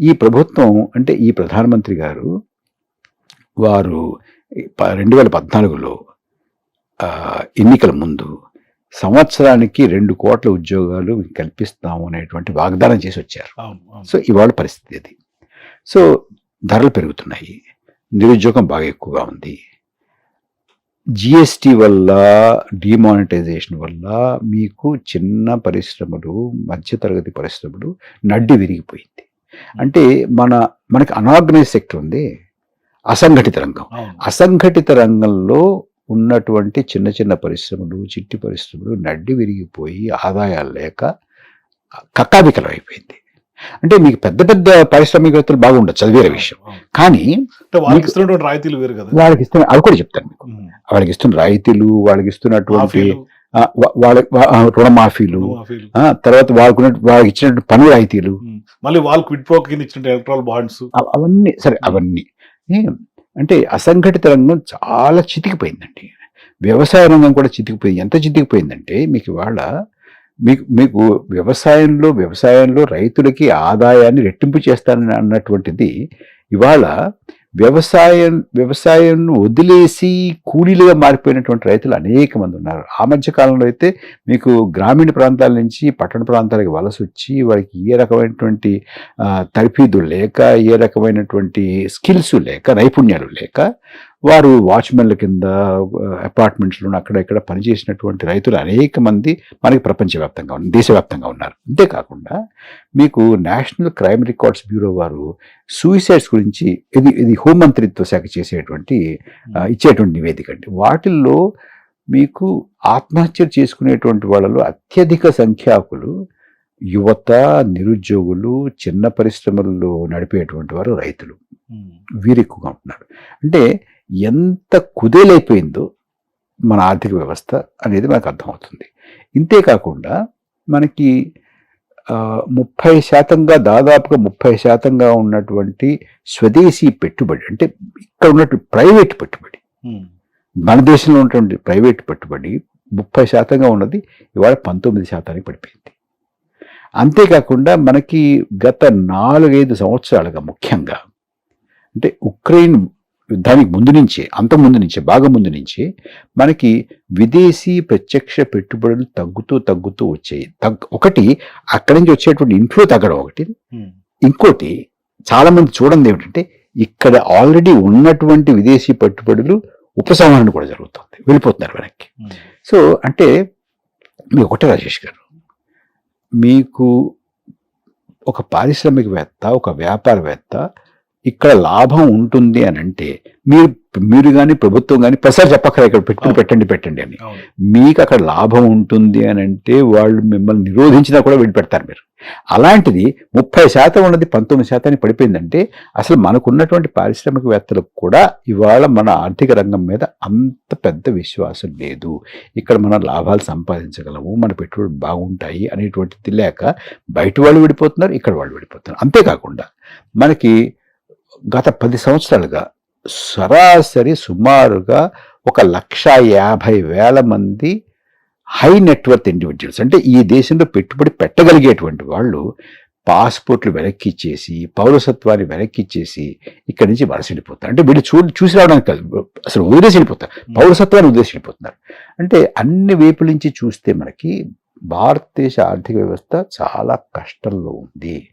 ఈ ప్రభుత్వం అంటే ఈ ప్రధానమంత్రి గారు వారు రెండు వేల పద్నాలుగులో ఎన్నికల ముందు సంవత్సరానికి రెండు కోట్ల ఉద్యోగాలు కల్పిస్తాము అనేటువంటి వాగ్దానం చేసి వచ్చారు. సో ఇవాళ పరిస్థితి అది. సో ధరలు పెరుగుతున్నాయి నిరుద్యోగం బాగా ఎక్కువగా ఉంది. జిఎస్టి వల్ల డిమానిటైజేషన్ వల్ల మీకు చిన్న పరిశ్రమలు మధ్యతరగతి పరిశ్రమలు నడ్డి విరిగిపోయింది. అంటే మన మనకి అనార్గనైజ్ సెక్టర్ ఉంది. అసంఘటిత రంగం. అసంఘటిత రంగంలో ఉన్నటువంటి చిన్న చిన్న పరిశ్రమలు చిట్టి పరిశ్రమలు నడ్డి విరిగిపోయి ఆదాయాలు లేక కక్కాబికలం అయిపోయింది. అంటే మీకు పెద్ద పెద్ద పారిశ్రామికవేత్తలు బాగుండొచ్చు అది వేరే విషయం. కానీ వాళ్ళకి ఇస్తున్నటువంటి రాయితీలు వేరు కదా. వాళ్ళకి ఇస్తున్న అవి కూడా చెప్తాను మీకు. వాళ్ళకి ఇస్తున్న రాయితీలు వాళ్ళకి ఇస్తున్నటువంటి వాళ్ళ రుణమాఫీలు తర్వాత వాళ్ళకు వాళ్ళకి ఇచ్చినటువంటి పన్ను రాయితీలు. మళ్ళీ వాళ్ళు క్విడ్ ప్రో కింద ఇచ్చిన ఎలక్ట్రాల్ బాండ్స్ అవ- అవన్నీ సరే అవన్నీ. అంటే అసంఘటిత రంగం చాలా చితికిపోయిందండి. వ్యవసాయ రంగం కూడా చితికిపోయింది. ఎంత చితికిపోయిందంటే మీకు ఇవాళ మీకు మీకు వ్యవసాయంలో వ్యవసాయంలో రైతులకి ఆదాయాన్ని రెట్టింపు చేస్తానని అన్నటువంటిది ఇవాళ వ్యవసాయం వ్యవసాయంను వదిలేసి కూలీలుగా మారిపోయినటువంటి రైతులు అనేక మంది ఉన్నారు. ఆ మధ్య కాలంలో అయితే మీకు గ్రామీణ ప్రాంతాల నుంచి పట్టణ ప్రాంతాలకు వలస వచ్చి వారికి ఏ రకమైనటువంటి ఆ, లేక ఏ రకమైనటువంటి స్కిల్స్ లేక నైపుణ్యాలు లేక వారు వాచ్మెన్ల కింద అపార్ట్మెంట్స్లో అక్కడ ఇక్కడ పనిచేసినటువంటి రైతులు అనేక మంది మనకి ప్రపంచవ్యాప్తంగా ఉన్నారు దేశవ్యాప్తంగా ఉన్నారు. అంతేకాకుండా మీకు నేషనల్ క్రైమ్ రికార్డ్స్ బ్యూరో వారు సూసైడ్స్ గురించి ఇది ఇది హోంమంత్రిత్వ శాఖ చేసేటువంటి ఇచ్చేటువంటి నివేదిక అండి. వాటిల్లో మీకు ఆత్మహత్యలు చేసుకునేటువంటి వాళ్ళలో అత్యధిక సంఖ్యాకులు యువత నిరుద్యోగులు చిన్న పరిశ్రమల్లో నడిపేటువంటి వారు రైతులు. వీరు ఎక్కువగా ఉంటున్నారు. అంటే ఎంత కుదేలైపోయిందో మన ఆర్థిక వ్యవస్థ అనేది మనకు అర్థమవుతుంది ఇంతే కాకుండా మనకి ముప్పై శాతంగా దాదాపుగా ముప్పై శాతంగా ఉన్నటువంటి స్వదేశీ పెట్టుబడి అంటే ఇక్కడ ఉన్నట్టు ప్రైవేట్ పెట్టుబడి. మన దేశంలో ఉన్నటువంటి ప్రైవేట్ పెట్టుబడి ముప్పై శాతంగా ఉన్నది ఇవాళ పంతొమ్మిది శాతానికి పడిపోయింది అంతేకాకుండా మనకి గత నాలుగైదు సంవత్సరాలుగా ముఖ్యంగా అంటే ఉక్రెయిన్ యుద్ధానికి ముందు నుంచే అంత ముందు నుంచే బాగా ముందు నుంచే మనకి విదేశీ ప్రత్యక్ష పెట్టుబడులు తగ్గుతూ తగ్గుతూ వచ్చాయి తగ్ ఒకటి అక్కడి నుంచి వచ్చేటువంటి ఇంట్లో తగ్గడం ఒకటి. ఇంకోటి చాలా మంది చూడండి ఏమిటంటే ఇక్కడ ఆల్రెడీ ఉన్నటువంటి విదేశీ పెట్టుబడులు ఉపసంహరణ కూడా జరుగుతుంది వెళ్ళిపోతున్నారు వెనక్కి. సో అంటే మీ ఒకటే రాజేష్ గారు మీకు ఒక పారిశ్రామికవేత్త ఒక వ్యాపారవేత్త ఇక్కడ లాభం ఉంటుంది అని అంటే మీరు మీరు కానీ ప్రభుత్వం కానీ ప్రసారం చెప్పక్కర్లేదు. ఇక్కడ పెట్టుకుని. పెట్టండి పెట్టండి అని. మీకు అక్కడ లాభం ఉంటుంది అని అంటే వాళ్ళు మిమ్మల్ని నిరోధించినా కూడా విడిపెడతారు మీరు. అలాంటిది ముప్పై శాతం ఉన్నది పంతొమ్మిది శాతానికి పడిపోయిందంటే అసలు మనకున్నటువంటి పారిశ్రామికవేత్తలకు కూడా ఇవాళ మన ఆర్థిక రంగం మీద అంత పెద్ద విశ్వాసం లేదు. ఇక్కడ మనం లాభాలు సంపాదించగలము మన పెట్టుబడులు బాగుంటాయి అనేటువంటిది లేక బయట వాళ్ళు విడిపోతున్నారు ఇక్కడ వాళ్ళు విడిపోతున్నారు. అంతేకాకుండా మనకి గత పది సంవత్సరాలుగా సరాసరి సుమారుగా ఒక లక్ష యాభై వేల మంది హై నెట్వర్త్ ఇండివిజువల్స్ అంటే ఈ దేశంలో పెట్టుబడి పెట్టగలిగేటువంటి వాళ్ళు పాస్పోర్ట్లు వెనక్కి ఇచ్చేసి పౌరసత్వాన్ని వెనక్కి ఇచ్చేసి ఇక్కడి నుంచి వలస వెళ్ళిపోతారు. అంటే వీళ్ళు చూ చూసి రావడానికి కాదు అసలు వదిలేసి వెళ్ళిపోతారు. పౌరసత్వాన్ని వదిలేసి వెళ్ళిపోతున్నారు. అంటే అన్ని వైపుల నుంచి చూస్తే మనకి భారతదేశ ఆర్థిక వ్యవస్థ చాలా కష్టంలో ఉంది.